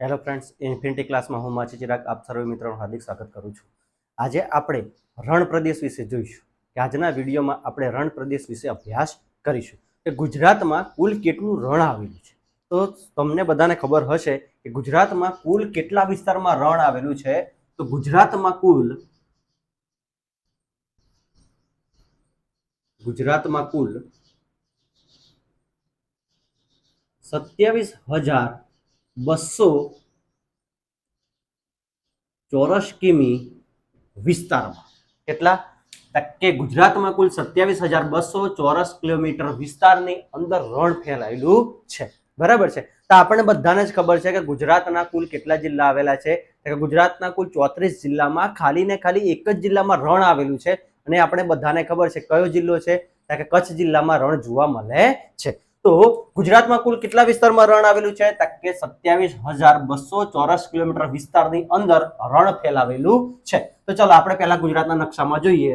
Hello friends infinity ક્લાસમાં હું માછી ચિરાગ આપ સર્વે મિત્રોનું હાર્દિક સ્વાગત કરું છું. આજે આપણે રણ પ્રદેશ વિશે જોઈશું કે આજના વિડીયોમાં આપણે રણ પ્રદેશ વિશે અભ્યાસ કરીશું. કે ગુજરાતમાં કુલ કેટલું રણ આવેલું છે? તો તમને બધાને ખબર હશે કે ગુજરાતમાં કુલ કેટલા વિસ્તારમાં રણ આવેલું છે? તો ગુજરાતમાં કુલ ગુજરાતમાં કુલ સત્યાવીસ હજાર બસો ચોરસ કિમી વિસ્તારમાં. કેટલા? કે ગુજરાતમાં કુલ સત્યાવીસ હજાર બસો ચોરસ કિલોમીટર વિસ્તારની અંદર રણ ફેલાયેલું છે. બરાબર છે? તો આપણને બધાને જ ખબર છે કે ગુજરાતના કુલ કેટલા જિલ્લા આવેલા છે? કે ગુજરાતના કુલ ચોત્રીસ જિલ્લામાં ખાલી ને ખાલી એક જ જિલ્લામાં રણ આવેલું છે. અને આપણે બધાને ખબર છે કયો જિલ્લો છે? કે કચ્છ જિલ્લામાં રણ જોવા મળે છે. તો ગુજરાતમાં કુલ કેટલા વિસ્તારમાં રણ આવેલું છે? તક કે સત્યાવીસ હજાર બસો ચોરસ કિલોમીટર વિસ્તારની અંદર રણ ફેલાવેલું છે. તો ચાલો આપણે પહેલા ગુજરાતના નકશામાં જોઈએ.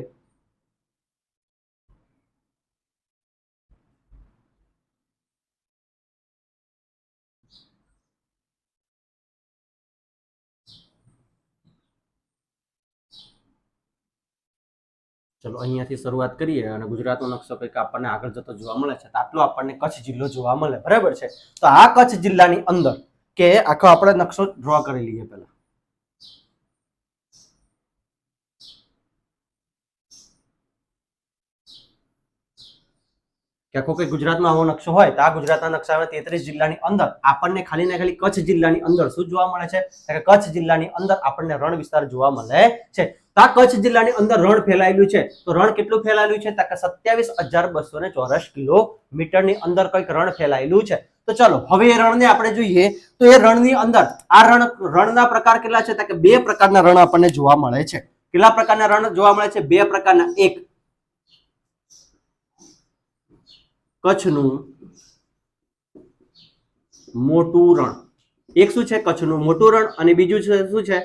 ચલો, અહીંયાથી શરૂઆત કરીએ અને ગુજરાતનો નકશો કંઈક આપણને આગળ જતો જોવા મળે છે. આટલો આપણને કચ્છ જિલ્લો જોવા મળે, બરાબર છે? તો આ કચ્છ જિલ્લાની અંદર કે આખો આપણે નકશો ડ્રો કરી લઈએ પહેલા. કે આખો કોઈ ગુજરાતમાં આવો નકશો હોય, તો આ ગુજરાતના નકશામાં તેત્રીસ જિલ્લાની અંદર. આપણને ખાલી ને ખાલી કચ્છ જિલ્લાની અંદર શું જોવા મળે છે? કે કચ્છ જિલ્લાની અંદર આપણને રણ વિસ્તાર જોવા મળે છે. તો કચ્છ જિલ્લાની અંદર રણ ફેલાયેલું છે. તો રણ કેટલું ફેલાયેલું છે? તા સત્યાવીસ હજાર બસો ને ચોરસ કિલોમીટરની અંદર કંઈક રણ ફેલાયેલું છે. તો ચલો, હવે એ રણને આપણે જોઈએ. તો એ રણની અંદર આ રણ, રણના પ્રકાર કેટલા છે? કે બે પ્રકારના રણ આપણને જોવા મળે છે. કેટલા પ્રકારના રણ જોવા મળે છે? બે પ્રકારના. એક, કચ્છનું મોટું રણ. એક શું છે? કચ્છનું મોટું રણ અને બીજું છે શું છે?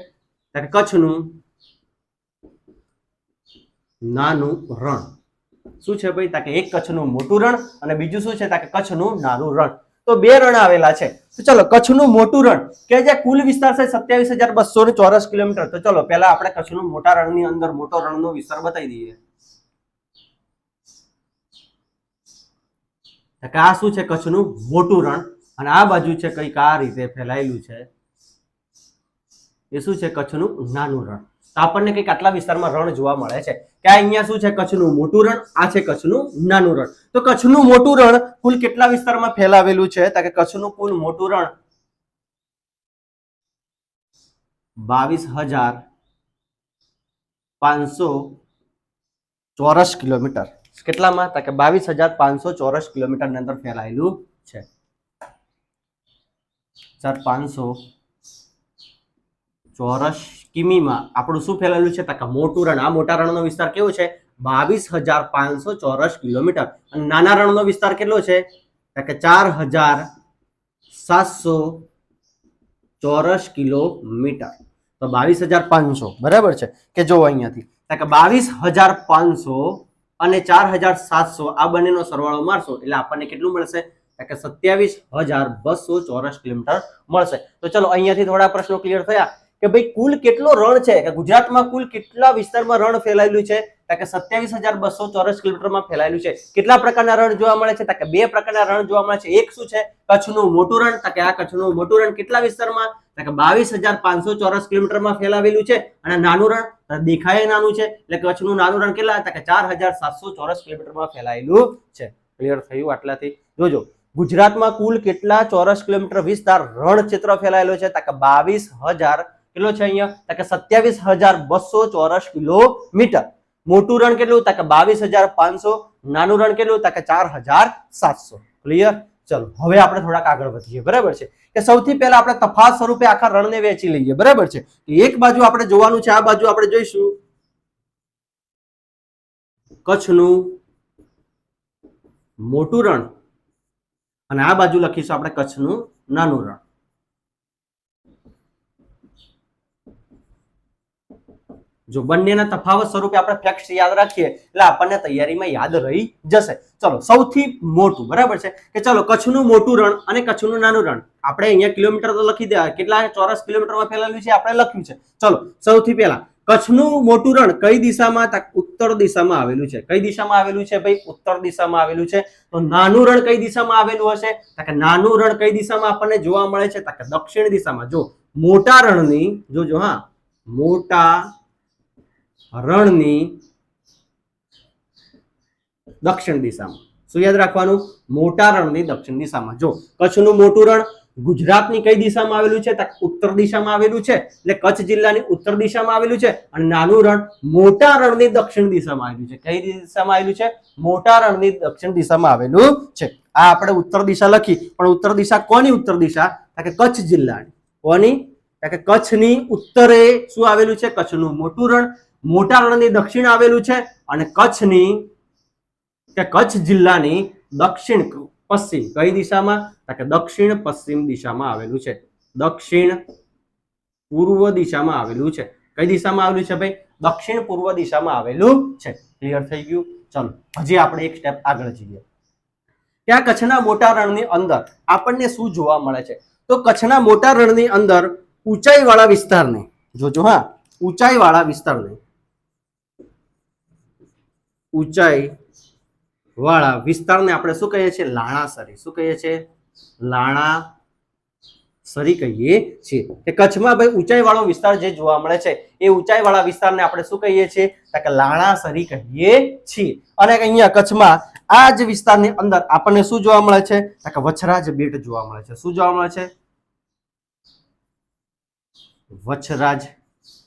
કચ્છનું નાનું રણ. શું છે ભાઈ? તાકે એક કચ્છનું મોટું રણ અને બીજું શું છે? તાકે કચ્છનું નાનું રણ. તો બે રણ આવેલા છે. તો ચલો, કચ્છનું મોટું રણ. કે જે કુલ વિસ્તાર છે સત્યાવીસ હજાર બસો ચોરસ કિલોમીટર. તો ચલો, પહેલા આપણે કચ્છનું મોટા રણની અંદર મોટો રણનો વિસ્તાર બતાવી દઈએ. કે આ શું છે? કચ્છનું મોટું રણ. અને આ બાજુ છે કંઈક આ રીતે ફેલાયેલું છે. એ શું છે? કચ્છનું નાનું રણ. આપણને કંઈક આટલા વિસ્તારમાં રણ જોવા મળે છે કે અહીંયા શું છે કચ્છનું મોટું રણ, આ છે કચ્છનું નાનું રણ. તો કચ્છનું મોટું રણ કુલ કેટલા વિસ્તારમાં ફેલાવેલું છે? તો કે કચ્છનું કુલ મોટું રણ બાવીસ હજાર પાંચસો ચોરસ કિલોમીટર. કેટલામાં? તો કે બાવીસ હજાર પાંચસો ચોરસ કિલોમીટરની અંદર ફેલાયેલું છે. સર પાંચસો ચોરસ કિમીમાં આપણું શું ફેલાયેલું છે? તો મોટું રણ. આ મોટા રણનો વિસ્તાર કેવો છે? બાવીસ હજાર પાંચસો ચોરસ કિલોમીટર. અને નાના રણનો વિસ્તાર કેટલો છે? તો કે ચાર હજાર સાતસો ચોરસ કિલોમીટર. તો બાવીસ હજાર પાંચસો. બરાબર છે? કે જો અહીંયાથી. તો કે બાવીસ હજાર પાંચસો અને ચાર હજાર સાતસો આ બંનેનો સરવાળો મારશો એટલે આપણને કેટલું મળશે? કે સત્યાવીસ હજાર બસો ચોરસ કિલોમીટર મળશે. તો ચલો અહીંયાથી થોડા પ્રશ્નો ક્લિયર થયા. કે ભાઈ કુલ કેટલો રણ છે? કે ગુજરાતમાં કુલ કેટલા વિસ્તારમાં રણ ફેલાયેલું છે? કે સત્યાવીસ હજાર બસો ચોરસ કિલોમીટરમાં ફેલાયેલું છે. કેટલા પ્રકારના રણ જોવા મળે છે? કે બે પ્રકારના રણ જોવા મળે છે. એક શું છે? કચ્છનું મોટું રણ. કે આ કચ્છનું મોટું રણ કેટલા વિસ્તારમાં? કે બાવીસ હજાર પાંચસો ચોરસ કિલોમીટરમાં ફેલાવેલું છે. અને નાનું રણ દેખાય નાનું છે. એટલે કચ્છનું નાનું રણ કેટલા? કે ચાર હજાર સાતસો ચોરસ કિલોમીટરમાં ફેલાયેલું છે. ક્લિયર થયું આટલાથી? જોજો. ગુજરાતમાં કુલ કેટલા ચોરસ કિલોમીટર વિસ્તાર રણ ક્ષેત્ર ફેલાયેલો છે? કે બાવીસ હજાર કેટલો છે અહીંયા? કે સત્યાવીસ હજાર બસો ચોરસ કિલોમીટર. મોટું રણ કેટલું? તો કે બાવીસ હજાર પાંચસો. નાનું રણ કેટલું? તો કે ચાર હજાર સાતસો. ક્લિયર ચલો, હવે આપણે થોડાક આગળ વધીએ. બરાબર છે? કે સૌથી પહેલા આપણે તફાત સ્વરૂપે આખા રણને વેચી લઈએ. બરાબર છે? એક બાજુ આપણે જોવાનું છે, આ બાજુ આપણે જોઈશું. કચ્છનું મોટું રણ. અને આ બાજુ લખીશું આપણે કચ્છનું નાનું રણ. જો બંનેના તફાવત સ્વરૂપે આપણે ફેક્ટ યાદ રાખીએ, એટલે આપણને તૈયારીમાં યાદ રહી જશે. ચલો, સૌથી મોટું, બરાબર છે? કે ચલો, કચ્છનું મોટું રણ અને કચ્છનું નાનું રણ. આપણે અહીંયા કિલોમીટર તો લખી દેવા કેટલા ચોરસ કિલોમીટરમાં ફેલાયેલું છે આપણે લખ્યું છે. ચલો, સૌથી પહેલા, કચ્છનું મોટું રણ કઈ દિશામાં ઉત્તર દિશામાં આવેલું છે? કઈ દિશામાં આવેલું છે ભાઈ? ઉત્તર દિશામાં આવેલું છે. તો નાનું રણ કઈ દિશામાં આવેલું હશે? કે નાનું રણ કઈ દિશામાં આપણને જોવા મળે છે? કે દક્ષિણ દિશામાં. જો મોટા રણની જોજો હા, મોટા રણની દક્ષિણ દિશામાં. શું યાદ રાખવાનું? મોટા રણની દક્ષિણ દિશામાં. જો, કચ્છનું મોટું રણ ગુજરાતની કઈ દિશામાં આવેલું છે? ઉત્તર દિશામાં આવેલું છે. એટલે કચ્છ જિલ્લાની ઉત્તર દિશામાં આવેલું છે અને નાનું રણ મોટા રણની દક્ષિણ દિશામાં આવેલું છે. કઈ દિશામાં આવેલું છે? મોટા રણની દક્ષિણ દિશામાં આવેલું છે. આ આપણે ઉત્તર દિશા લખી. પણ ઉત્તર દિશા કોની ઉત્તર દિશા? કે કચ્છ જિલ્લાની. કોની? કે કચ્છની ઉત્તરે શું આવેલું છે? કચ્છનું મોટું રણ મોટા રણની દક્ષિણ આવેલું છે અને કચ્છની કે કચ્છ જિલ્લાની દક્ષિણ પશ્ચિમ કઈ દિશામાં? કે દક્ષિણ પશ્ચિમ દિશામાં આવેલું છે. દક્ષિણ પૂર્વ દિશામાં આવેલું છે. કઈ દિશામાં આવેલું છે ભાઈ? દક્ષિણ પૂર્વ દિશામાં આવેલું છે. ક્લિયર થઈ ગયું? ચલો, હજી આપણે એક સ્ટેપ આગળ જઈએ. ત્યાં કચ્છના મોટા રણની અંદર આપણને શું જોવા મળે છે? તો કચ્છના મોટા રણની અંદર ઊંચાઈવાળા વિસ્તારને, જોજો હા, ઊંચાઈવાળા વિસ્તારને ઊંચાઈ વાળા વિસ્તારને આપણે શું કહીએ છીએ? લાણાસરી શું કહીએ છીએ? લાણા સરી કહીએ છીએ. કચ્છમાં ભાઈ ઊંચાઈ વાળો વિસ્તાર જે જોવા મળે છે, એ ઊંચાઈ વાળા વિસ્તારને આપણે શું કહીએ છીએ? લાણાસરી કહીએ છીએ. અને અહીંયા કચ્છમાં આ જ વિસ્તારની અંદર આપણને શું જોવા મળે છે? કે વછરાજ બેટ જોવા મળે છે. શું જોવા મળે છે? વછરાજ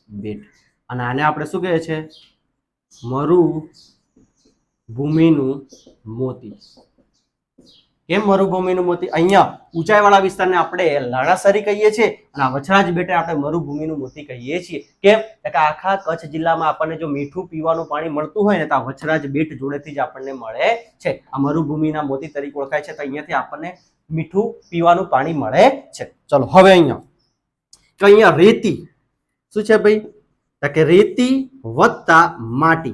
બેટ. અને આને આપણે શું કહીએ છીએ? મરુ ભૂમિનું મોતી. કેમ મરુભૂમિનું મોતી? અહીંયા ઊંચાઈવાળા વિસ્તારને આપણે લાણાસરી કહીએ છીએ અને આ વછરાજ બેટે આપણે મરુભૂમિનું મોતી કહીએ છીએ. કેમ? કે આખા કચ્છ જિલ્લામાં આપણને જો મીઠું પીવાનું પાણી મળતું હોય ને તો આ વછરાજ બેટ જોડેથી જ આપણને મળે છે. આ મરુભૂમિના મોતી તરીકે ઓળખાય છે તો અહીંયાથી આપણને મીઠું પીવાનું પાણી મળે છે. ચલો, હવે અહીંયા. તો અહીંયા રેતી. શું છે ભાઈ? કે રેતી વત્તા માટી.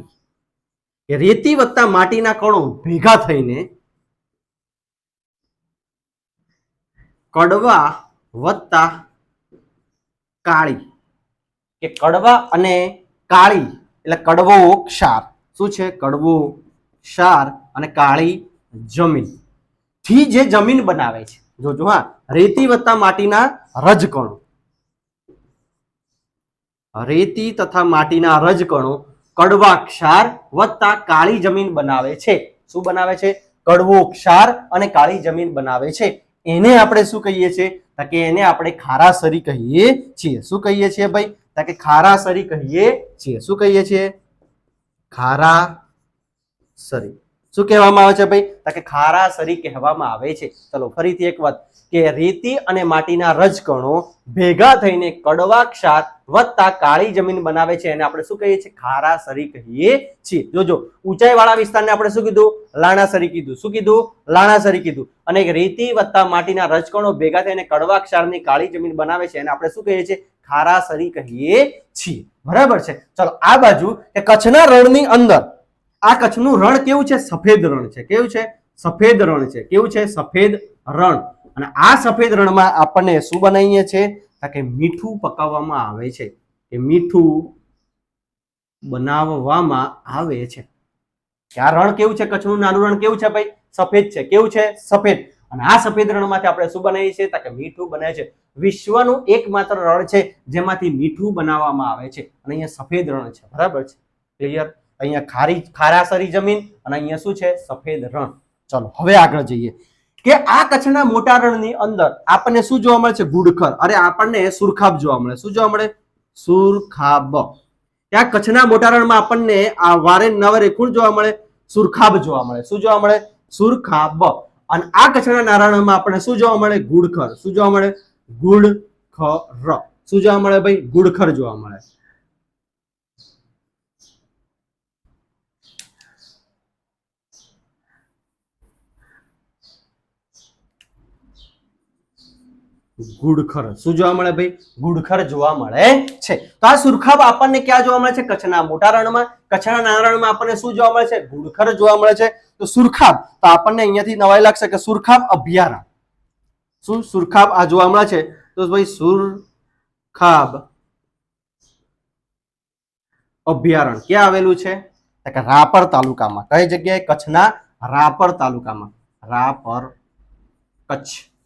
કે રેતી વત્તા માટીના કણો ભેગા થઈને કડવા વત્તા કાળી. કે કડવા અને કાળી એટલે કડવો ક્ષાર. શું છે? કડવો ક્ષાર અને કાળી જમીન. થી જે જમીન બનાવે છે. જોજો હા, રેતી વત્તા માટીના રજકણો. રેતી તથા માટીના રજકણો કડવા ક્ષાર વત્તા કાળી જમીન બનાવે છે. શું બનાવે છે? કડવો ક્ષાર અને કાળી જમીન બનાવે છે. એને આપણે શું કહીએ છીએ? કે એને આપણે ખારાસરી કહીએ છીએ. શું કહીએ છીએ ભાઈ? કે ખારાસરી કહીએ છીએ. શું કહીએ છીએ? ખારાસરી. શું કહેવામાં આવે છે ભાઈ? તો કે ખારાસરી કહેવામાં આવે છે. ચલો ફરીથી એક વાત. કે રેતી અને માટીના રજકણો ભેગા થઈને કડવા ક્ષાર વત્તા કાળી જમીન બનાવે છે એને આપણે શું કહીએ છીએ? ખારાસરી કહીએ છીએ. જોજો, ઊંચાઈવાળા વિસ્તારને આપણે શું કીધું? લાણાસરી કીધું. શું કીધું? લાણાસરી કીધું. અને રેતી વત્તા માટીના રજકણો ભેગા થઈને કડવા ક્ષારની કાળી જમીન બનાવે છે એને આપણે શું કહીએ છીએ? ખારાસરી કહીએ છીએ. બરાબર છે? ચલો, આ બાજુ કે કચ્છના રણની અંદર, આ કચ્છનું રણ કેવું છે? સફેદ રણ છે. કેવું છે? સફેદ રણ છે. કેવું છે? સફેદ રણ. અને આ સફેદ રણમાં આપણને શું બનાવીએ છીએ તો કે મીઠું પકાવવામાં આવે છે. કે મીઠું બનાવવામાં આવે છે. આ રણ કેવું છે? કચ્છનું નાનું રણ કેવું છે ભાઈ? સફેદ છે. કેવું છે? સફેદ. અને આ સફેદ રણમાંથી આપણે શું બનાવીએ છીએ? તો કે મીઠું બનાવે છે. વિશ્વનું એકમાત્ર રણ છે જેમાંથી મીઠું બનાવવામાં આવે છે. અને અહીંયા સફેદ રણ છે. બરાબર છે? ક્લિયર? અહીંયા ખારી ખારાસરી જમીન અને અહીંયા શું છે? સફેદ રણ. ચલો, હવે આગળ જઈએ. કે આ કચ્છના મોટા રણની અંદર આપણને શું જોવા મળે છે? ગુડખર. અરે, આપણને સુરખાબ જોવા મળે. શું જોવા મળે? સુરખાબ. ત્યાં કચ્છના મોટા રણમાં આપણને આ વારે નવરે કોણ જોવા મળે? સુરખાબ જોવા મળે. શું જોવા મળે? સુરખાબ. અને આ કચ્છના નારાયણમાં આપણને શું જોવા મળે? ગુડખર. શું જોવા મળે? ગુડખર. શું જોવા મળે ભાઈ? ગુડખર જોવા મળે. ગુડખર. શું જોવા મળે ભાઈ? ગુડખર જોવા મળે છે. તો આ સુરખાબ આપણને ક્યાં જોવા મળે છે? કચ્છના મોટા રણમાં, કચ્છના નાના રણમાં આપણને શું જોવા મળે છે? ગુડખર જોવા મળે છે. તો સુરખાબ, તો આપણને અહીંયાથી નવાઈ લાગશે કે સુરખાબ અભ્યારણ શું સુરખાબ આ જોવા મળે છે? તો ભાઈ સુરખાબ અભયારણ ક્યાં આવેલું છે? કે રાપર તાલુકામાં. કઈ જગ્યાએ? કચ્છના રાપર તાલુકામાં. રાપર કચ્છ.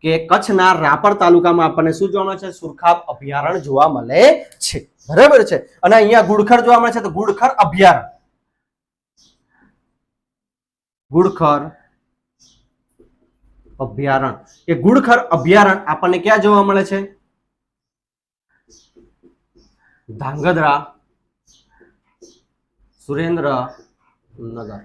કે કચ્છના રાપર તાલુકામાં આપણને શું જોવા મળે છે? સુરખાબ અભયારણ્ય જોવા મળે છે. બરાબર છે? અને અહીંયા ગુડખર જોવા મળે છે તો ગુડખર અભયારણ્ય. ગુડખર અભયારણ્ય. કે ગુડખર અભયારણ્ય આપણને ક્યાં જોવા મળે છે? ધાંગધ્રા સુરેન્દ્રનગર.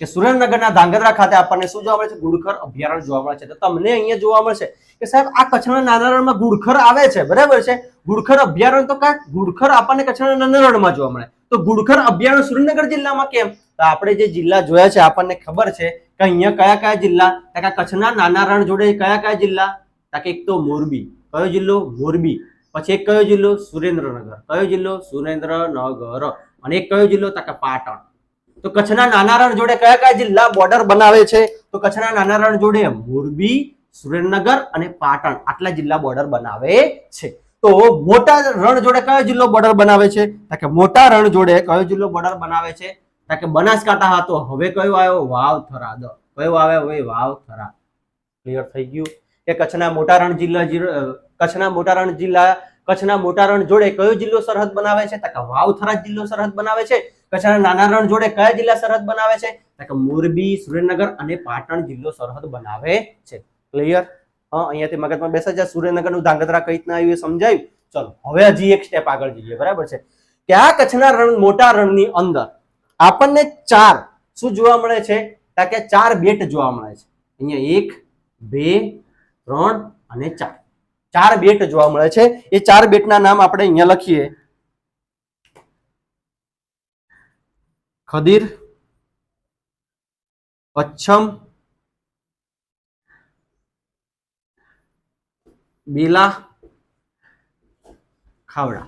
કે સુરેન્દ્રનગરના ધાંગધ્રા ખાતે આપણને શું જોવા મળે છે? ગુડખર અભયારણ્ય જોવા મળે છે. તો તમને અહીંયા જોવા મળશે કે સાહેબ, આ કચ્છના નાના રણમાં ગુડખર આવે છે. બરાબર છે? ગુડખર અભયારણ્ય તો કાંઈક ગુડખર આપણને કચ્છના નાનારણમાં જોવા મળે. તો ગુડખર અભયારણ્ય સુરેન્દ્રનગર જિલ્લામાં કેમ? તો આપણે જે જિલ્લા જોયા છે, આપણને ખબર છે કે અહીંયા કયા કયા જિલ્લા કે કચ્છના નાના રણ જોડે કયા કયા જિલ્લા? કે એક તો મોરબી. કયો જિલ્લો? મોરબી. પછી એક કયો જિલ્લો? સુરેન્દ્રનગર. કયો જિલ્લો? સુરેન્દ્રનગર. અને એક કયો જિલ્લો? તો પાટણ. તો કચ્છના નાના રણ જોડે કયા કયા જિલ્લા બોર્ડર બનાવે છે? તો કચ્છના નાના રણ જોડે મોરબી, સુરેન્દ્રનગર અને પાટણ આટલા જિલ્લા બોર્ડર બનાવે છે. તો મોટા રણ જોડે કયો જિલ્લો બોર્ડર બનાવે છે? કે મોટા રણ જોડે કયો જિલ્લો બોર્ડર બનાવે છે? કે બનાસકાંઠા હતો હવે કયો આવ્યો? વાવ થરાદ કયો આવ્યો હવે વાવ થરા ક્લિયર થઈ ગયું? કે કચ્છના મોટા રણ જિલ્લા કચ્છના મોટા રણ જિલ્લા, કચ્છના મોટા રણ જોડે કયો જિલ્લો સરહદ બનાવે છે? તો કે વાવથરા જિલ્લો સરહદ બનાવે છે. કચ્છના નાના રણ જોડે કયા જિલ્લા સરહદ બનાવે છે? કે મોરબી, સુરેન્દ્રનગર અને પાટણ જિલ્લો સરહદ બનાવે છે. ક્લિયર હા, અહીંયાથી મગજમાં બેસે છે સુરેન્દ્રનગરનું ધાંગધ્રા કઈ રીતના આવ્યું એ સમજાયું? ચલો, હવે હજી એક સ્ટેપ આગળ જઈએ. બરાબર છે? કે આ કચ્છના રણ, મોટા રણની અંદર આપણને ચાર શું જોવા મળે છે? કે ચાર બેટ જોવા મળે છે. અહીંયા એક, બે, ત્રણ અને ચાર. ચાર બેટ જોવા મળે છે. એ ચાર બેટના નામ આપણે અહીંયા લખીએ. ખદીર, પચ્છમ, બેલા, ખાવડા.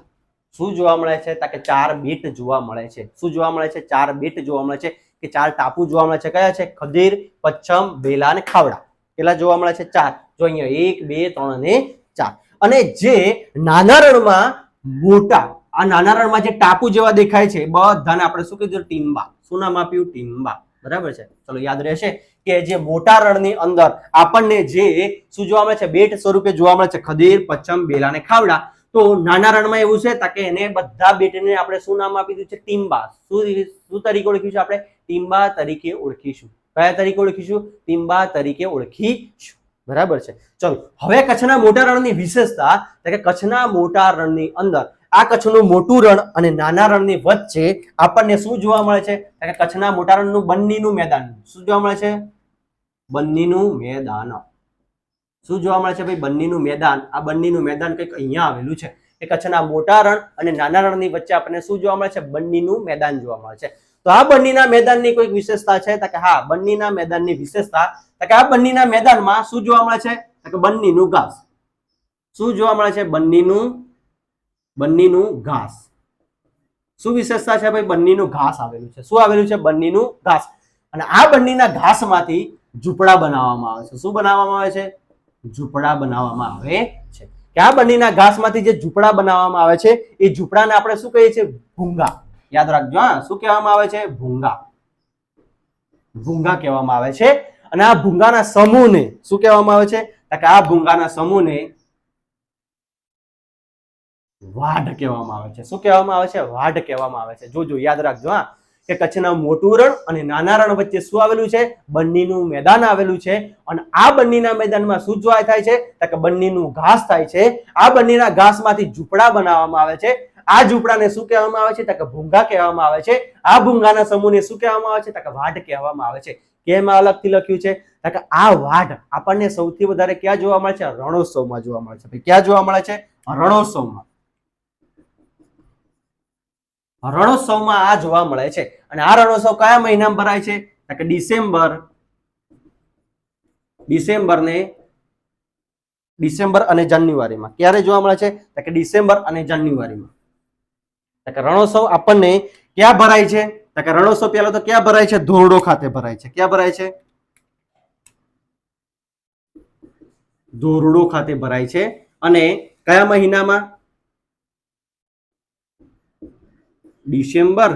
શું જોવા મળે છે? તો કે ચાર બેટ જોવા મળે છે. શું જોવા મળે છે? ચાર બેટ જોવા મળે છે કે ચાર ટાપુ જોવા મળે છે? કયા છે? ખદીર, પચ્છમ, બેલા અને ખાવડા. કેટલા જોવા મળે છે? ચાર. જો અહીંયા એક, બે, ત્રણ અને ચાર. અને જે નાના રણમાં મોટા આ નાના રણમાં જે ટાપુ જેવા દેખાય છે, બધાને આપણે શું કીધું? ટીમ્બા શું નામ આપ્યું? ટીમ્બા બરાબર છે? ચલો યાદ રહેશે કે જે મોટા રણની અંદર આપણને જે શું જોવા મળે છે? બેટ સ્વરૂપે જોવા મળે છે, ખદીર, પચ્છમ, બેલા અને ખાવડા. તો નાના રણમાં એવું છે કે એને બધા બેટને આપણે શું નામ આપી દીધું છે? ટીમ્બા શું શું તરીકે ઓળખીશું આપણે? ટીમ્બા તરીકે ઓળખીશું. કયા તરીકે ઓળખીશું? ટીમ્બા તરીકે ઓળખીશું. બરાબર છે? ચલો, હવે કચ્છના મોટા રણની વિશેષતા કે કચ્છના મોટા રણની અંદર આ કચ્છનું મોટું રણ અને નાના રણની વચ્ચે આપણને શું જોવા મળે છે? કે કચ્છના મોટા રણનું બંનીનું મેદાન. શું જોવા મળે છે? બંનીનું મેદાન. શું જોવા મળે છે ભાઈ? બંનીનું મેદાન. આ બંનીનું મેદાન કંઈક અહીંયા આવેલું છે. એ કચ્છના મોટા રણ અને નાના રણની વચ્ચે આપણને શું જોવા મળે છે? બંનીનું મેદાન જોવા મળે છે. તો આ બંનીના મેદાનની કોઈક વિશેષતા છે? તો કે હા, બંનીના મેદાનની વિશેષતા. તો કે આ બંનીના મેદાનમાં શું જોવા મળે છે? તો કે બંનીનું ઘાસ. શું જોવા મળે છે? બંનીનું બંનીનું ઘાસ. શું વિશેષતા છે ભાઈ? બંનીનું ઘાસ આવેલું છે. શું આવેલું છે? બંનીનું ઘાસ. અને આ બંનીના ઘાસમાંથી ઝૂંપડા બનાવવામાં આવે છે. શું બનાવવામાં આવે છે? ઝૂંપડા બનાવવામાં આવે છે. કે આ બંનેના ઘાસમાંથી જે ઝૂંપડા બનાવવામાં આવે છે, એ ઝૂંપડાને આપણે શું કહીએ છીએ? ભૂંગા. યાદ રાખજો, હા. શું કહેવામાં આવે છે? ભૂંગા. ભૂંગા કહેવામાં આવે છે. અને આ ભૂંગાના સમૂહને શું કહેવામાં આવે છે? કે આ ભૂંગાના સમૂહને વાઢ કહેવામાં આવે છે. શું કહેવામાં આવે છે? વાઢ કહેવામાં આવે છે. જોજો, યાદ રાખજો, હા. કે કચ્છના મોટું રણ અને નાના રણ વચ્ચે શું આવેલું છે? બંનીનું મેદાન આવેલું છે. અને આ બંનીના મેદાનમાં શું જોવા થાય છે? કે બંનીનું ઘાસ થાય છે. આ બંનીના ઘાસમાંથી ઝૂંપડા બનાવવામાં આવે છે. આ ઝૂંપડાને શું કહેવામાં આવે છે? તો કે ભૂંગા કહેવામાં આવે છે. આ ભૂંગાના સમૂહને શું કહેવામાં આવે છે? તો કે વાઢ કહેવામાં આવે છે. કેમ આ અલગથી લખ્યું છે? કે આ વાઢ આપણને સૌથી વધારે ક્યાં જોવા મળે છે? રણોત્સવમાં જોવા મળે છે. ક્યાં જોવા મળે છે? રણોત્સવમાં. રણોત્સવમાં આ જોવા મળે છે. અને આ રણોત્સવ કયા મહિનામાં ભરાય છે? કે ડિસેમ્બર ડિસેમ્બર ને ડિસેમ્બર અને જાન્યુઆરીમાં. ક્યારે જોવા મળે છે? કે ડિસેમ્બર અને જાન્યુઆરીમાં. કે રણોત્સવ આપણને ક્યાં ભરાય છે? કે રણોત્સવ પહેલા તો ક્યાં ભરાય છે? ધોરડો ખાતે ભરાય છે. ક્યાં ભરાય છે? ધોરડો ખાતે ભરાય છે. અને કયા મહિનામાં? ડિસેમ્બર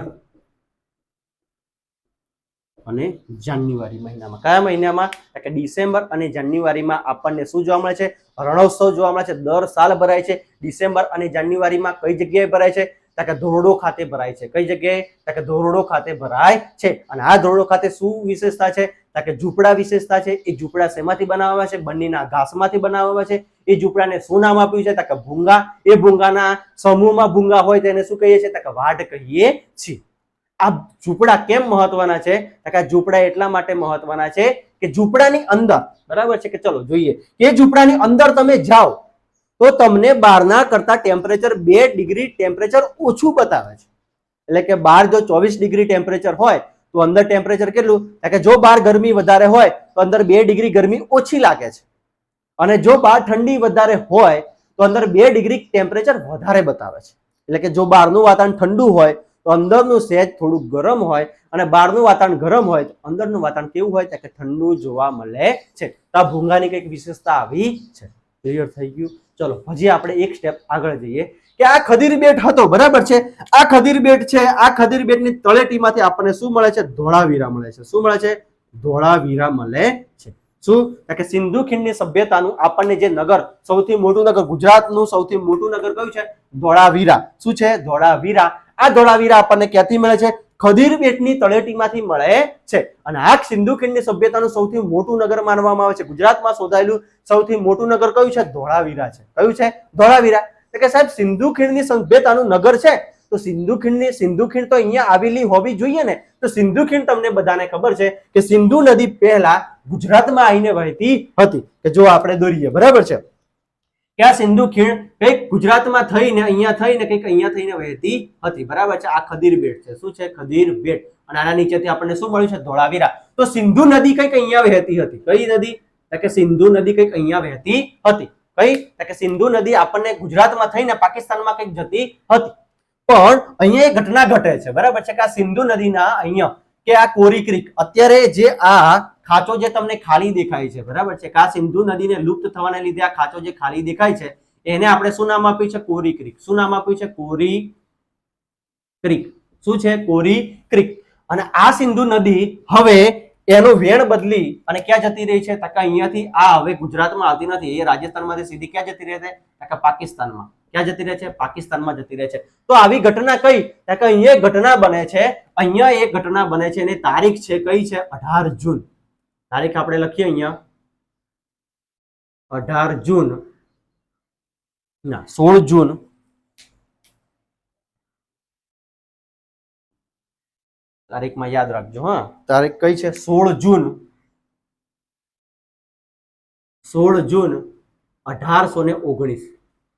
અને જાન્યુઆરી મહિનામાં. કયા મહિનામાં? કે ડિસેમ્બર અને જાન્યુઆરીમાં આપણને શું જોવા મળે છે? રણોત્સવ જોવા મળે છે. દર સાલ ભરાય છે. ડિસેમ્બર અને જાન્યુઆરીમાં કઈ જગ્યાએ ભરાય છે? કે ધોરડો ખાતે ભરાય છે. કઈ જગ્યાએ? કે ધોરડો ખાતે ભરાય છે. અને આ ધોરડો ખાતે શું વિશેષતા છે? કે ઝૂંપડા વિશેષતા છે. એ ઝૂંપડા શેમાંથી બનાવવામાં છે? બંનેના ઘાસમાંથી બનાવવામાં છે. એ ઝૂંપડાને શું નામ આપ્યું છે? તકે ભૂંગા. એ ભૂંગાના સમૂહમાં ભૂંગા હોય તેને શું કહીએ છીએ? તકે વાડ કહીએ છીએ. આ ઝૂંપડા કેમ મહત્વના છે? કે ઝૂંપડા એટલા માટે મહત્વના છે કે ઝૂંપડાની અંદર, બરાબર છે કે ચલો જોઈએ. કે ઝૂંપડાની અંદર તમે જાઓ, તો તમને બહારના કરતા ટેમ્પરેચર બે ડિગ્રી ટેમ્પરેચર ઓછું બતાવે છે. એટલે કે બહાર જો ચોવીસ ડિગ્રી ટેમ્પરેચર હોય, તો અંદર ટેમ્પરેચર કેટલું? કે જો બહાર ગરમી વધારે હોય, તો અંદર બે ડિગ્રી ગરમી ઓછી લાગે છે. અને જો બહાર ઠંડી વધારે હોય, તો અંદર બે ડિગ્રી ટેમ્પરેચર વધારે બતાવે છે. એટલે કે જો બહારનું વાતાવરણ ઠંડુ હોય, તો અંદરનું સહેજ થોડું ગરમ હોય અને બહારનું વાતાવરણ ગરમ હોય, તો અંદરનું વાતાવરણ કેવું હોય? કે ઠંડુ જોવા મળે છે. તો આ ભૂંગાની કંઈક વિશેષતા આવી છે. ક્લિયર થઈ ગયું? ચલો, હજી આપણે એક સ્ટેપ આગળ જઈએ. કે આ ખદીર બેટ હતો, બરાબર છે? આ ખદીર બેટ છે, આ ખદીર બેટની તળેટીમાંથી આપણને શું મળે છે? ધોળાવીરા મળે છે. શું મળે છે? ધોળાવીરા મળે છે. શું? કે સિંધુ ખીણની સભ્યતાનું આપણને જે નગર, સૌથી મોટું નગર, ગુજરાતનું સૌથી મોટું નગર કયું છે? ધોળાવીરા. શું છે? ધોળાવીરા. આ ધોળાવીરા આપણને ક્યાંથી મળે છે? ખદીર બેટની તળેટીમાંથી મળે છે. અને આ સિંધુ ખીણની સભ્યતાનું સૌથી મોટું નગર માનવામાં આવે છે. ગુજરાતમાં શોધાયેલું સૌથી મોટું નગર કયું છે? ધોળાવીરા છે. કયું છે? ધોળાવીરા. એટલે કે સાહેબ, સિંધુ ખીણની સભ્યતાનું નગર છે? તો સિંધુ ખીણની, સિંધુ ખીણ તો અહીંયા આવેલી હોવી જોઈએ ને? તો સિંધુ ખીણ તમને બધાને ખબર છે કે સિંધુ નદી પહેલા ગુજરાતમાં આવીને વહેતી હતી, કે જો આપણે દોરીએ, બરાબર છે? કે આ સિંધુ ખીણ કંઈક ગુજરાતમાં થઈને, અહીંયા થઈને, કંઈક અહીંયા થઈને વહેતી હતી, બરાબર છે? આ ખદીર બેટ છે. શું છે? ખદીર બેટ. અને આના નીચેથી આપણને શું મળ્યું છે? ધોળાવીરા. તો સિંધુ નદી કંઈક અહીંયા વહેતી હતી. કઈ નદી? કે સિંધુ નદી કંઈક અહીંયા વહેતી હતી. કઈ? કે સિંધુ નદી આપણને ગુજરાતમાં થઈને પાકિસ્તાનમાં કંઈક જતી હતી. પણ અહીંયા એ ઘટના ઘટે છે. બરાબર છે? કે આ સિંધુ નદીના અહીંયા, કે આ કોરી ક્રિક. અત્યારે જે આ ખાચો જે તમને ખાલી દેખાય છે, બરાબર છે? કા સિંધુ નદીને લુપ્ત થવાને લીધે આ ખાંચો જે ખાલી દેખાય છે, એને આપણે શું નામ આપ્યું છે? કોરી ક્રિક. શું નામ આપ્યું છે? કોરી ક્રિક. શું છે? કોરી ક્રિક. અને આ સિંધુ નદી હવે એનું વેણ બદલી અને ક્યાં જતી રહી છે? તકા અહીંયાથી. આ હવે ગુજરાતમાં આવતી નથી. એ રાજસ્થાનમાંથી સીધી ક્યાં જતી રહે છે? તકા પાકિસ્તાનમાં. ક્યાં જતી રહે છે? પાકિસ્તાનમાં જતી રહે છે. તો આવી ઘટના કઈ? તકા અહીંયા ઘટના બને છે. અહીંયા એક ઘટના બને છે. એની તારીખ છે કઈ છે? અઢાર જૂન. તારીખ આપણે લખીએ અહીંયા. અઢાર જૂન. ના સોળ જૂન. તારીખમાં યાદ રાખજો હા. તારીખ કઈ છે? સોળ જૂન. સોળ જૂન અઢારસો ને ઓગણીસ.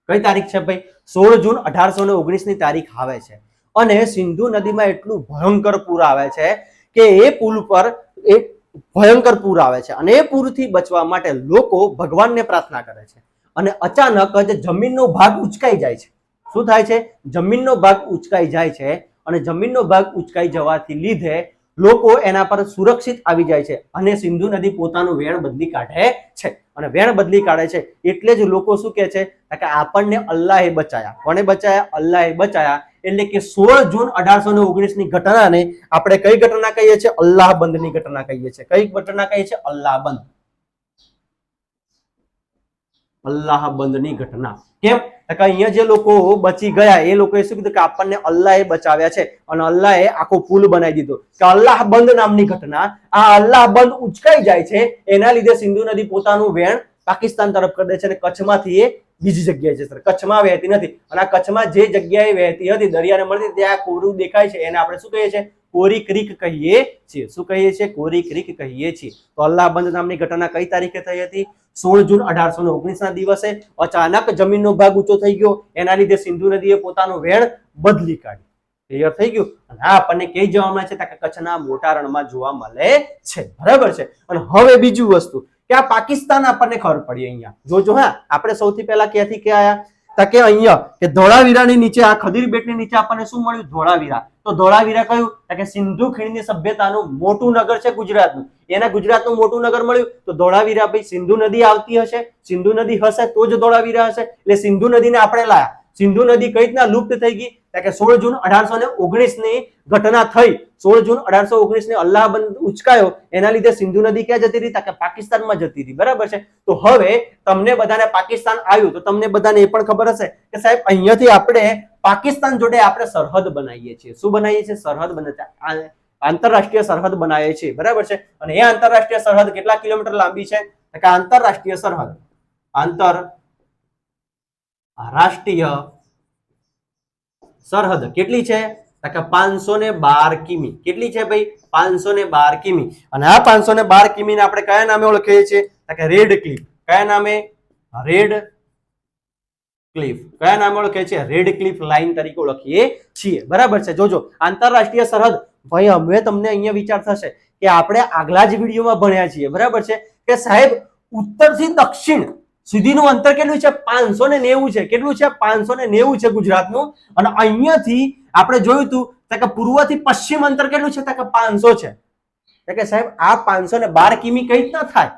કઈ તારીખ છે ભાઈ? સોળ જૂન અઢારસો ને ઓગણીસની તારીખ આવે છે. અને સિંધુ નદીમાં એટલું ભયંકર પૂર આવે છે કે એ પુલ પર એ ભયંકર પૂર આવે છે અને એ પૂરથી બચવા માટે લોકો ભગવાનને પ્રાર્થના કરે છે. અને અચાનક જ જમીનનો ભાગ ઉચકાઈ જાય છે. શું થાય છે? જમીનનો ભાગ ઉચકાઈ જાય છે અને જમીનનો ભાગ ઉચકાઈ જવાથી લીધે લોકો એના પર સુરક્ષિત આવી જાય છે અને સિંધુ નદી પોતાનું વેણ બદલી કાઢે છે. અને વેણ બદલી કાઢે છે એટલે જ લોકો શું કહે છે? કે આપણને અલ્લાહે બચાયા. કોને બચાયા? અલ્લાહે બચાયા. એટલે કે સોળ જૂન અઢારસો ને ઓગણીસની ઘટનાને આપણે કઈ ઘટના કહીએ છીએ? અલ્લાહની ઘટના કહીએ છીએ. કઈ ઘટના કહીએ છીએ? અલ્લાહબંધ અલ્લાહ ઘટના. કેમ? અહીંયા જે લોકો બચી ગયા, એ લોકોએ શું કીધું? કે આપણને અલ્લાહે બચાવ્યા છે અને અલ્લાહે આખો પુલ બનાવી દીધો. કે અલ્લાહબંધ નામની ઘટના, આ અલ્લાહબંધ ઉચકાઈ જાય છે. એના લીધે સિંધુ નદી પોતાનું વેણ પાકિસ્તાન તરફ કરી દે છે અને કચ્છમાંથી એ બીજી જગ્યાએ જશે. કચ્છમાં વહેતી નથી. અને આ કચ્છમાં જે જગ્યાએ વહેતી હતી, દરિયાને મળતી ત્યાં કોરું દેખાય છે. એને આપણે શું કહીએ છીએ? કોરી ક્રિક કહીએ છીએ. શું કહીએ છીએ? કોરી ક્રિક કહીએ છીએ. તો અલ્લાહબંધ નામની ઘટના કઈ તારીખે થઈ હતી? સોળ જૂન અઢારસો ને ઓગણીસ ના દિવસે અચાનક જમીનનો ભાગ ઊંચો થઈ ગયો. એના લીધે સિંધુ નદીએ પોતાનું વેણ બદલી કાઢ્યું. ક્લિયર થઈ ગયું? અને આ આપણને કઈ જોવા મળે છે? કચ્છના મોટા રણમાં જોવા મળે છે. બરાબર છે? અને હવે બીજું વસ્તુ. કે આ પાકિસ્તાન આપણને ખબર પડી અહીંયા. જોજો હા, આપણે સૌથી પહેલા ક્યાંથી કે આયા? તા કે અહીંયા, કે ધોળાવીરાની નીચે, આ ખદીર બેટની નીચે આપણને શું મળ્યું? ધોળાવીરા. તો ધોળાવીરા કયું? તા કે સિંધુ ખીણની સભ્યતાનું મોટું નગર છે ગુજરાતનું. એના ગુજરાતનું મોટું નગર મળ્યું? તો ધોળાવીરા ભાઈ સિંધુ નદી આવતી હશે. સિંધુ નદી હશે તો જ ધોળાવીરા હશે. એટલે સિંધુ નદીને આપણે લાયા. સિંધુ નદી કઈ રીતના લુપ્ત થઈ ગઈ? કે સોળ જૂન અઢારસો ને ઓગણીસની ઘટના થઈ. સોળ જૂન અઢારસો ઓગણીસ ને અલ્લાહબંધ ઉચકાયો. એના લીધે સિંધુ નદી ક્યાં જતી રહી? કે પાકિસ્તાનમાં જતી હતી બરાબર છે? તો હવે તમને બધાને પાકિસ્તાન આવ્યું. તો તમને બધાને એ પણ ખબર હશે કે સાહેબ, અહીંયાથી આપણે પાકિસ્તાન જોડે આપણે સરહદ બનાવીએ છીએ. શું બનાવીએ છીએ? સરહદ બનાવતા આંતરરાષ્ટ્રીય સરહદ બનાવીએ છીએ. બરાબર છે? અને એ આંતરરાષ્ટ્રીય સરહદ કેટલા કિલોમીટર લાંબી છે? કે આંતરરાષ્ટ્રીય સરહદ. આંતર રાષ્ટ્રીય સરહદ કેટલી છે? કે પાંચસો ને બાર કિમી. કેટલી છે ભાઈ? પાંચસો ને બાર કિમી. અને આ પાંચસો ને બાર કિમી ને આપણે કયા નામે ઓળખીએ છીએ? કે રેડ ક્લિફ. કયા નામે? Red cliff. કયા નામે ઓળખીએ છીએ? રેડ ક્લિફ લાઈન તરીકે ઓળખીએ છીએ. બરાબર છે? જોજો, આંતરરાષ્ટ્રીય સરહદ. ભાઈ હવે તમને અહીંયા વિચાર થશે કે આપણે આગલા જ વિડીયોમાં ભણ્યા છીએ. બરાબર છે? કે સાહેબ, ઉત્તરથી દક્ષિણ. સુધીનું અંતર કેટલું છે? પાંચસો ને નેવું છે. કેટલું છે? પાંચસો ને નેવું છે ગુજરાતનું. અને અહીંયાથી આપણે જોયું હતું કે પૂર્વથી પશ્ચિમ અંતર કેટલું છે? કે પાંચસો છે. કે સાહેબ, આ પાંચસો ને બાર કિમી કઈ રીતના થાય.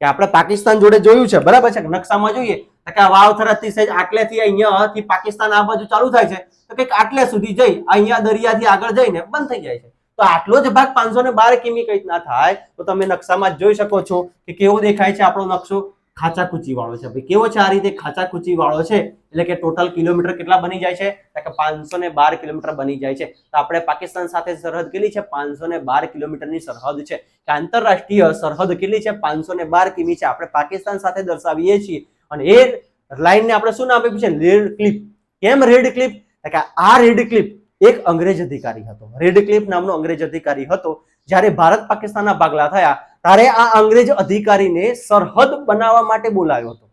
કે આપણે પાકિસ્તાન જોડે જોયું છે. બરાબર છે નકશામાં જોઈએ. તો કે વાવથરાથી સહેજ આટલેથી અહીંયાથી પાકિસ્તાન આ બાજુ ચાલુ થાય છે. તો કંઈક આટલે સુધી જઈ, અહીંયા દરિયાથી આગળ જઈને બંધ થઈ જાય છે. તો આટલો જ ભાગ પાંચસો ને બાર કિમી કઈ રીતના થાય. તો તમે નકશામાં જોઈ શકો છો કે કેવો દેખાય છે આપણો નકશો. ખાચાકૂચી વાળો છે. ભાઈ, કેવો છે આ રીતે ખાચાકૂચી વાળો છે? એટલે કે ટોટલ કિલોમીટર કેટલા બની જાય છે? કે પાંચસો ને બાર કિલોમીટર બની જાય છે. તો આપણે પાકિસ્તાન સાથે સરહદ કેટલી છે? પાંચસો ને બાર કિલોમીટરની સરહદ છે. કે આંતરરાષ્ટ્રીય સરહદ કેટલી છે? પાંચસો ને બાર કિમી છે. આપણે પાકિસ્તાન સાથે દર્શાવીએ છીએ. અને એ લાઈનને આપણે શું નામ આપ્યું છે? Red clip. કેમ રેડ ક્લિપ? કે આ રેડ ક્લિપ એક અંગ્રેજ અધિકારી હતો. રેડ ક્લિપ નામનો અંગ્રેજ અધિકારી હતો. જ્યારે ભારત પાકિસ્તાનના ભાગલા થયા ત્યારે આ અંગ્રેજ અધિકારીને સરહદ બનાવવા માટે બોલાવ્યો હતો.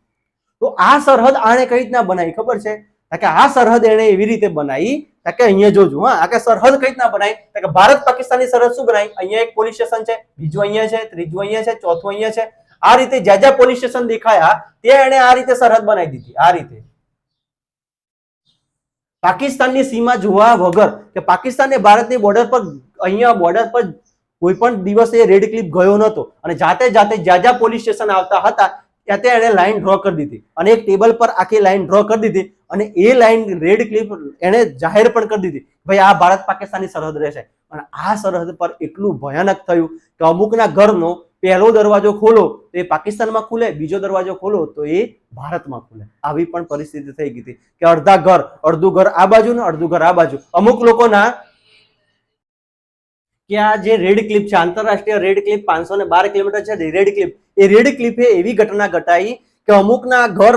તો આ સરહદ આણે કઈ રીતના બનાવી ખબર છે? કે આ સરહદ એણે એવી રીતે બનાવી કે અહીંયા જોજો હા કે સરહદ કઈ રીતના બનાવી? કે ભારત પાકિસ્તાનની સરહદ શું બનાવી? અહીંયા એક પોલીસ સ્ટેશન છે, બીજું અહીંયા છે, ત્રીજું અહીંયા છે, ચોથું અહીંયા છે. આ રીતે જ્યાં જ્યાં પોલીસ સ્ટેશન દેખાયા, ત્યાં એને આ રીતે સરહદ બનાવી દીધી, આ રીતે. પાકિસ્તાનની સીમા જોવા વગર, કે પાકિસ્તાનને ભારતની બોર્ડર પર, અહીંયા બોર્ડર પર કોઈ પણ દિવસે રેડ ક્લિપ ગયો નહોતો અને જાતે જાતે જ્યાં જ્યાં પોલીસ સ્ટેશન આવતા હતા, ત્યાં ત્યાં એને લાઈન ડ્રો કરી દીધી. અને એક ટેબલ પર આખી લાઈન ડ્રો કરી દીધી અને એ લાઈન રેડ ક્લિપ એને જાહેર પણ કરી દીધી. ભાઈ, આ ભારત પાકિસ્તાનની સરહદ રહેશે. અને આ સરહદ પર એટલું ભયાનક થયું કે અમુકના ઘરનો પહેલો દરવાજો ખોલો, તો એ પાકિસ્તાનમાં ખુલે, બીજો દરવાજો ખોલો, તો એ ભારતમાં ખુલે. આવી પણ પરિસ્થિતિ થઈ ગઈ હતી કે અડધા ઘર, અડધું ઘર આ બાજુ ને અડધું ઘર આ બાજુ. અમુક લોકોના કે આ જે રેડ ક્લિપ છે, આંતરરાષ્ટ્રીય રેડ ક્લિપ પાંચસો ને બાર કિલોમીટર છે, રેડ ક્લિપ, એ રેડ ક્લિપે એવી ઘટના ઘટાઈ કે અમુકના ઘર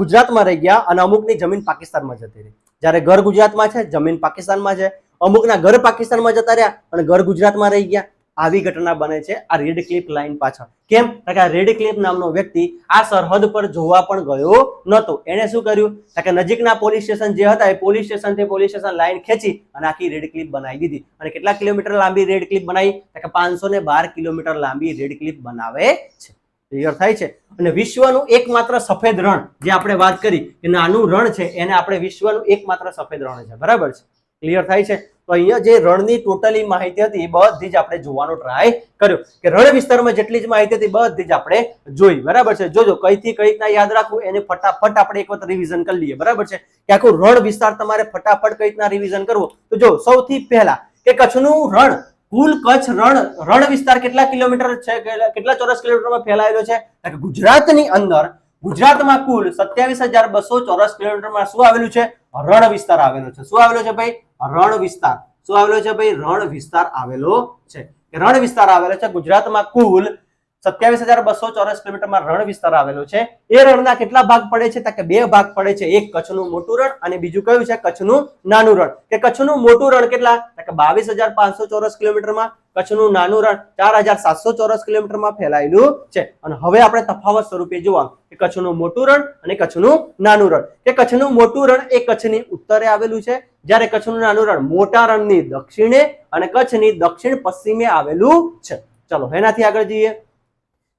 ગુજરાતમાં રહી ગયા અને અમુકની જમીન પાકિસ્તાનમાં જતી રહી. જ્યારે ઘર ગુજરાતમાં છે, જમીન પાકિસ્તાનમાં છે. અમુકના ઘર પાકિસ્તાનમાં જતા રહ્યા અને ઘર ગુજરાતમાં રહી ગયા. આવી ઘટના બને છે આ રેડ ક્લિપ લાઈન પાછળ. કેમ? કે આ રેડ ક્લિપ નામનો વ્યક્તિ આ સરહદ પર જોવા પણ ગયો નહોતો. એને શું કર્યું? કે નજીકના પોલીસ સ્ટેશન જે હતા એ પોલીસ સ્ટેશનથી પોલીસ સ્ટેશન લાઈન ખેંચી અને આખી રેડ ક્લિપ બનાવી દીધી. અને કેટલા કિલોમીટર લાંબી રેડ ક્લિપ બનાવી? કે પાંચસો ને બાર કિલોમીટર લાંબી રેડ ક્લિપ બનાવે છે. ક્લિયર થાય છે? અને વિશ્વનું એકમાત્ર સફેદ રણ, જે આપણે વાત કરી કે નાનું રણ છે, એને આપણે વિશ્વનું એકમાત્ર સફેદ રણ છે. બરાબર છે? ક્લિયર થાય છે? અહીંયા જે રણની ટોટલી માહિતી હતી બધી જ આપણે જોવાનો ટ્રાય કર્યો. કે રણ વિસ્તારમાં જેટલી જ માહિતી હતી બધી જ આપણે જોઈ. બરાબર છે? જોજો, કઈથી કઈ રીતના યાદ રાખવું, એને ફટાફટ આપણે એક વખત રિવિઝન કરી લઈએ. બરાબર છે? કે આખું રણ વિસ્તાર તમારે ફટાફટ કઈ રીતના રિવિઝન કરવું? તો જો, સૌથી પહેલા કે કચ્છનું રણ, કુલ કચ્છ રણ રણ વિસ્તાર કેટલા કિલોમીટર છે? કેટલા ચોરસ કિલોમીટરમાં ફેલાયેલો છે? ગુજરાતની અંદર, ગુજરાતમાં કુલ સત્યાવીસ ચોરસ કિલોમીટરમાં શું આવેલું છે? રણ વિસ્તાર આવેલો છે. શું આવેલો છે ભાઈ? રણ વિસ્તાર. શું આવેલો છે ભાઈ? રણ વિસ્તાર આવેલો છે. રણ વિસ્તાર આવેલો છે? ગુજરાતમાં કુલ સત્યાવીસ હજાર બસો ચોરસ કિલોમીટરમાં રણ વિસ્તાર આવેલો છે. એ રણના કેટલા ભાગ પડે છે? તો કે બે ભાગ પડે છે. એક કચ્છનું મોટું રણ અને બીજું કયું છે? કચ્છનું નાનું રણ. કે કચ્છનું મોટું રણ કેટલા? તો કે બાવીસ હજાર પાંચસો ચોરસ કિલોમીટરમાં કચ્છનું નાનું રણ ચાર હજાર સાતસો ચોરસ કિલોમીટરમાં ફેલાયેલું છે. અને હવે આપણે તફાવત સ્વરૂપે જોવા કે કચ્છનું મોટું રણ અને કચ્છનું નાનું રણ. કે કચ્છનું મોટું રણ એ કચ્છની ઉત્તરે આવેલું છે. જ્યારે કચ્છનું નાનું રણ મોટા રણની દક્ષિણે અને કચ્છની દક્ષિણ પશ્ચિમે આવેલું છે. ચલો, એનાથી આગળ જઈએ.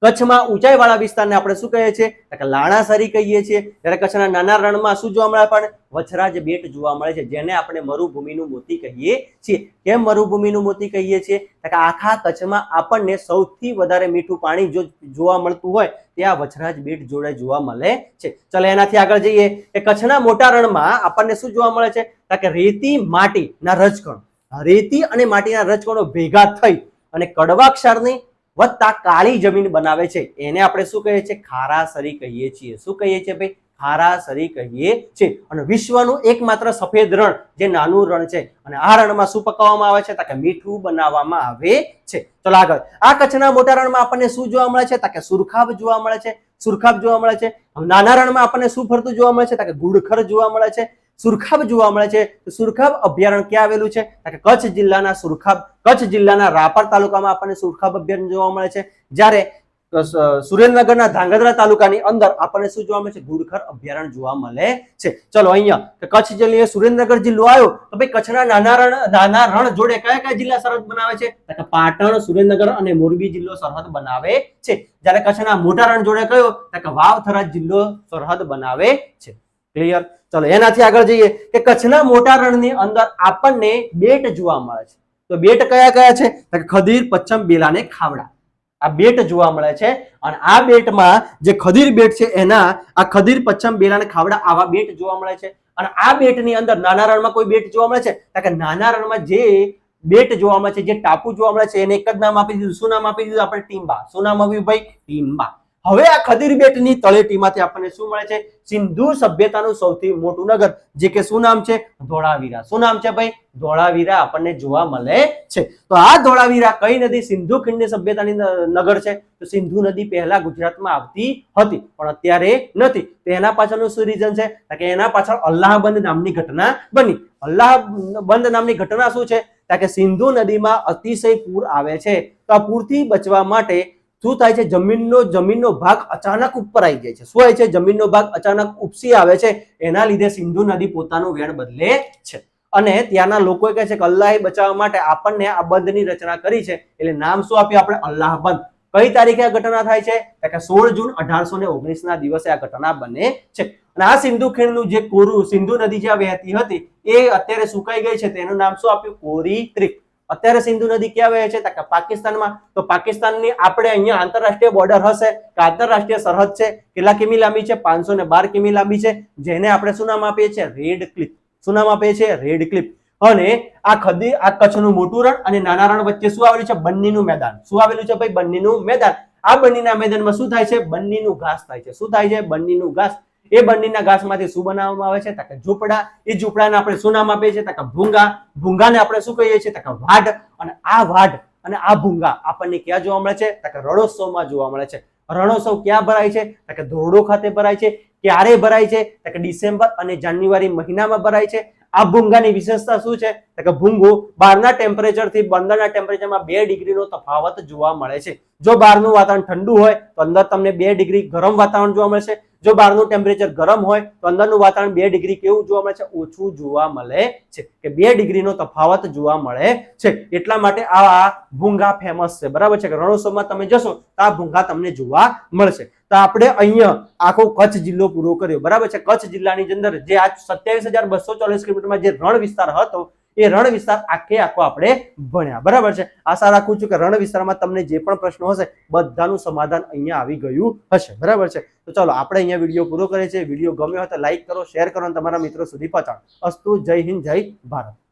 કચ્છમાં ઊંચાઈવાળા વિસ્તારને આપણે શું કહીએ છીએ? કે લાણાસરી કહીએ છીએ. ત્યારે કચ્છના નાના રણમાં શું જોવા મળે પણ? વછરાજ બેટ જોવા મળે છે, જેને આપણે મરુભૂમિનું મોતી કહીએ છીએ. કેમ મરુભૂમિનું મોતી કહીએ છીએ? કે આખા કચ્છમાં આપણને સૌથી વધારે મીઠું પાણી જો જોવા મળતું હોય ત્યાં વછરાજ બેટ જોડે જોવા મળે છે. ચલો, એનાથી આગળ જઈએ. કે કચ્છના મોટા રણમાં આપણને શું જોવા મળે છે? કે રેતી, માટીના રજકણ. રેતી અને માટીના રજકણો ભેગા થઈ અને કડવા ક્ષારની વત્તા કાળી જમીન બનાવે છે. એને આપણે શું કહીએ છીએ? ખારાસરી કહીએ છીએ. શું કહીએ છીએ ભાઈ? ખારાસરી કહીએ છીએ. અને વિશ્વનું એકમાત્ર સફેદ રણ જે નાનું રણ છે. અને આ રણમાં શું પકાવવામાં આવે છે? તાકે મીઠું બનાવવામાં આવે છે. ચલો આગળ. આ કચ્છના મોટા રણમાં આપણને શું જોવા મળે છે? તાકે સુરખાબ જોવા મળે છે. સુરખાબ જોવા મળે છે. નાના રણમાં આપણને શું ફરતું જોવા મળે છે? તાકે ગુડખર જોવા મળે છે. સુરખાબ જોવા મળે છે. સુરખાબ અભયારણ્ય ક્યાં આવેલું છે? કચ્છ જિલ્લાના સુરખાબ, કચ્છ જિલ્લાના રાપર તાલુકામાં આપણને સુરખાબ અભયારણ્ય જોવા મળે છે. જ્યારે સુરેન્દ્રનગરના ધાંગધ્રા તાલુકાની અંદર આપણને શું જોવા મળે છે? ગુડખર અભયારણ્ય જોવા મળે છે. ચલો અહીંયા કચ્છ જિલ્લા સુરેન્દ્રનગર જિલ્લો આવ્યો, તો ભાઈ કચ્છના નાના રણ નાના રણ જોડે કયા કયા જિલ્લા સરહદ બનાવે છે? પાટણ, સુરેન્દ્રનગર અને મોરબી જિલ્લો સરહદ બનાવે છે. જ્યારે કચ્છના મોટા રણ જોડે કયો? કે વાવ થરાદ જિલ્લો સરહદ બનાવે છે. ક્લિયર ચલો, એનાથી આગળ જઈએ કે કચ્છના મોટા રણની અંદર આપણને બેટ જોવા મળે છે. તો બેટ કયા કયા છે? તો ખદીર, પચ્છમ બેલા ને ખાવડા. આ બેટ જોવા મળે છે અને આ બેટમાં જે ખદીર બેટ છે એના આ ખદીર, પચ્છમ બેલા ને ખાવડા આવા બેટ જોવા મળે છે. અને આ બેટની અંદર નાના રણમાં કોઈ બેટ જોવા મળે છે? કે નાના રણમાં જે બેટ જોવા મળે છે, જે ટાપુ જોવા મળે છે, એને એક જ નામ આપી દીધું. શું નામ આપી દીધું? આપણે ટીમ્બા શું નામ આપ્યું ભાઈ? ટીમ્બા હવે આ ખદીર બેટની તળેટીમાંથી આપણને શું મળે છે? સિંધુ સભ્યતાનું સૌથી મોટું નગર, જે કે શું નામ છે? ધોળાવીરા. શું નામ છે ભાઈ? ધોળાવીરા આપણને જોવા મળે છે. તો આ ધોળાવીરા કઈ નદી? સિંધુ ખીણની સભ્યતાની નગર છે? તો સિંધુ નદી પહેલા ગુજરાતમાં આવતી હતી, પણ અત્યારે નથી. તો એના પાછળનું શું રીઝન છે? કે એના પાછળ અલ્લાહબંધ નામની ઘટના બની. અલ્લાહબંધ નામની ઘટના શું છે? કારણ કે સિંધુ નદીમાં અતિશય પૂર આવે છે. તો આ પૂરથી બચવા માટે શું થાય છે? જમીનનો જમીનનો ભાગ અચાનક ઉપર આવી જાય છે. શું હોય છે? જમીનનો ભાગ અચાનક ઉપસી આવે છે. એના લીધે સિંધુ નદી પોતાનું વેણ બદલે છે. અને ત્યાંના લોકો કહે છે કે અલ્લાહ બચાવવા માટે આપણને આ બંધની રચના કરી છે. એટલે નામ શું આપ્યું આપણે? અલ્લાહ બંધ. કઈ તારીખે આ ઘટના થાય છે? કે સોળ જૂન અઢારસો ને ઓગણીસ ના દિવસે આ ઘટના બને છે. અને આ સિંધુ ખીણનું જે કોરું, સિંધુ નદી જ્યાં વહેતી હતી, એ અત્યારે સુકાઈ ગઈ છે. તેનું નામ શું આપ્યું? કોરી ત્રિક અત્યારે સિંધુ નદી ક્યાં વહે છે? પાકિસ્તાનમાં. તો પાકિસ્તાનની આપણે અહીંયા આંતરરાષ્ટ્રીય બોર્ડર હશે કે આંતરરાષ્ટ્રીય સરહદ છે? કેટલા કિમી લાંબી છે? પાંચસો ને બાર કિમી લાંબી છે? જેને આપણે શું નામ આપીએ છીએ? Red clip. શું નામ આપીએ છીએ? Red clip. અને આ ખદી, આ કચ્છનું મોટું રણ અને નાના રણ વચ્ચે શું આવેલું છે? બંનીનું મેદાન. શું આવેલું છે ભાઈ? બંનીનું મેદાન. આ બંનીના મેદાનમાં શું થાય છે? બંનીનું ઘાસ થાય છે. શું થાય છે? બંનીનું ઘાસ. એ બંનેના ઘાસમાંથી શું બનાવવામાં આવે છે? તો કે ઝૂંપડા. એ ઝૂંપડાને આપણે શું નામ આપીએ છીએ? તો કે ભૂંગા. ભૂંગાને આપણે શું કહીએ છીએ? તો કે વાઢ અને આ વાઢ અને આ ભૂંગા આપણને ક્યાં જોવા મળે છે? તો કે રણોત્સવમાં જોવા મળે છે. રણોત્સવ ક્યાં ભરાય છે? તો કે ધોરડો ખાતે ભરાય છે. ક્યારે ભરાય છે? તો કે ડિસેમ્બર અને જાન્યુઆરી મહિનામાં ભરાય છે. આ ભૂંગાની વિશેષતા શું છે? તો કે ભૂંગો બહારના ટેમ્પરેચરથી બંદરના ટેમ્પરેચરમાં બે ડિગ્રીનો તફાવત જોવા મળે છે. જો બહારનું વાતાવરણ ઠંડુ હોય, તો અંદર તમને બે ડિગ્રી ગરમ વાતાવરણ જોવા મળશે. જો બહારનું ટેમ્પરેચર ગરમ હોય, તો અંદરનું વાતાવરણ બે ડિગ્રી કેવું જોવા મળે છે? ઓછું જોવા મળે છે. કે બે ડિગ્રીનો તફાવત જોવા મળે છે. એટલા માટે આ ભૂંગા ફેમસ છે. બરાબર છે કે રણોત્સવમાં તમે જશો, તો આ ભૂંગા તમને જોવા મળશે. તો આપણે અહીંયા આખો કચ્છ જિલ્લો પૂરો કર્યો. બરાબર છે? કચ્છ જિલ્લાની અંદર જે આ સત્યાવીસ હજાર બસો ચોલીસ કિલોમીટરમાં જે રણ વિસ્તાર હતો એ રણ વિસ્તાર આખે આખો આપણે ભણ્યા. બરાબર છે? આશા રાખું છું કે રણ વિસ્તારમાં તમને જે પણ પ્રશ્નો હશે, બધાનું સમાધાન અહીંયા આવી ગયું હશે. બરાબર છે? તો ચાલો, આપણે અહીંયા વીડિયો પૂરો કરીએ છીએ. વીડિયો ગમ્યો હોય તો લાઈક કરો, શેર કરો અને તમારા મિત્રો સુધી પહોંચાડો. અસ્તુ, જય હિન્દ, જય ભારત.